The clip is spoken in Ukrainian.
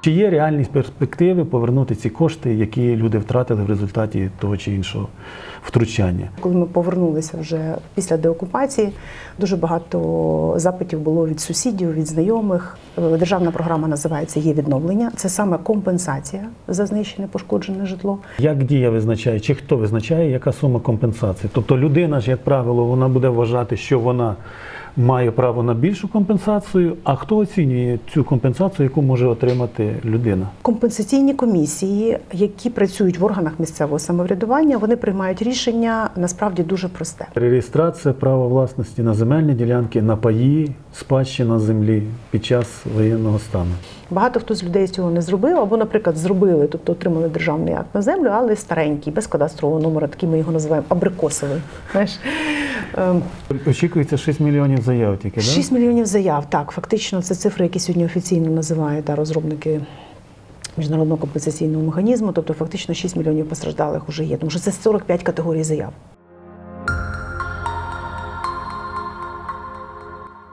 Чи є реальні перспективи повернути ці кошти, які люди втратили в результаті того чи іншого втручання? Коли ми повернулися вже після деокупації, дуже багато запитів було від сусідів, від знайомих. Е, Державна програма називається Є відновлення. Це саме компенсація за знищене пошкоджене житло. Як дія визначає, чи хто визначає, яка сума компенсації? Тобто людина ж, як правило, вона буде вважати, що вона має право на більшу компенсацію, а хто оцінює цю компенсацію, яку може отримати людина? Компенсаційні комісії, які працюють в органах місцевого самоврядування, вони приймають рішення насправді дуже просте. Реєстрація права власності на земельні ділянки, на паї, спадщина землі під час воєнного стану. Багато хто з людей цього не зробив, або, наприклад, зробили, тобто отримали державний акт на землю, але старенький, без кадастрового номера, такий ми його називаємо абрикосовий. Знаєш, Ем, Очікується 6 мільйонів заяв тільки, так? 6 мільйонів заяв. Так, фактично, це цифри, які сьогодні офіційно називають та, розробники міжнародного компенсаційного механізму. Тобто, фактично 6 мільйонів постраждалих вже є, тому що це 45 категорій заяв.